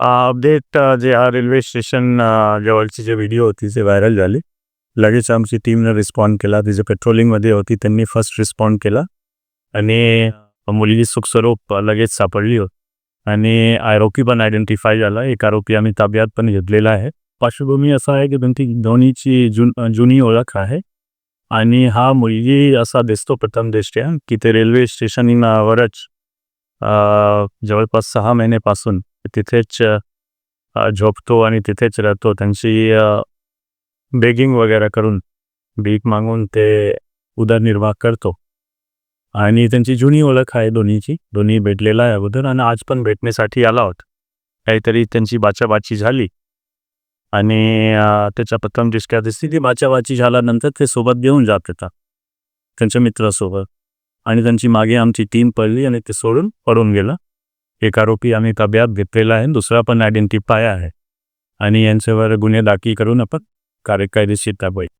Update जे हा railway station जवळची जे व्हिडिओ होती ते व्हायरल झाली लगेच आमची टीमनं रिस्पॉन्ड केला. ती जे पेट्रोलिंगमध्ये होती त्यांनी फर्स्ट रिस्पॉन्ड केला. आणि मुलगी सुखस्वरूप लगेच सापडली होती. आणि आरोपी पण आयडेंटिफाय झाला. एक आरोपी आम्ही ताब्यात पण घेतलेला आहे. पार्श्वभूमी असा आहे की त्यांची दोन्हीची जुन जुनी ओळख आहे. आणि हा मुलगी असा दिसतो प्रथम दृष्ट्या की ते रेल्वे स्टेशनवरच जवळपास सहा महिन्यापासून तिथेच झोपतो आणि तिथेच राहतो. त्यांची बेगिंग वगैरे करून भीक मागून ते उदरनिर्वाह करतो. आणि त्यांची जुनी ओळख आहे दोन्हीची. दोन्ही भेटलेला आहे अगोदर आणि आज पण भेटण्यासाठी आला होता. काहीतरी त्यांची बाचाबाची झाली. आणि त्याच्या प्रथम दृष्ट्या दिसते ती बाचाबाची झाल्यानंतर ते सोबत घेऊन जात होता. त्यांच्या मित्रासोबत. आणि त्यांची मागे आमची टीम पडली आणि ते सोडून पडून गेलं. एक आरोपी आम्ही ताब्यात घेतलेला आहे. दुसरा पण आयडेंटिफाय आहे. आणि यांच्यावर गुन्हे दाखल करून आपण कार्य कायदेशीर कारवाई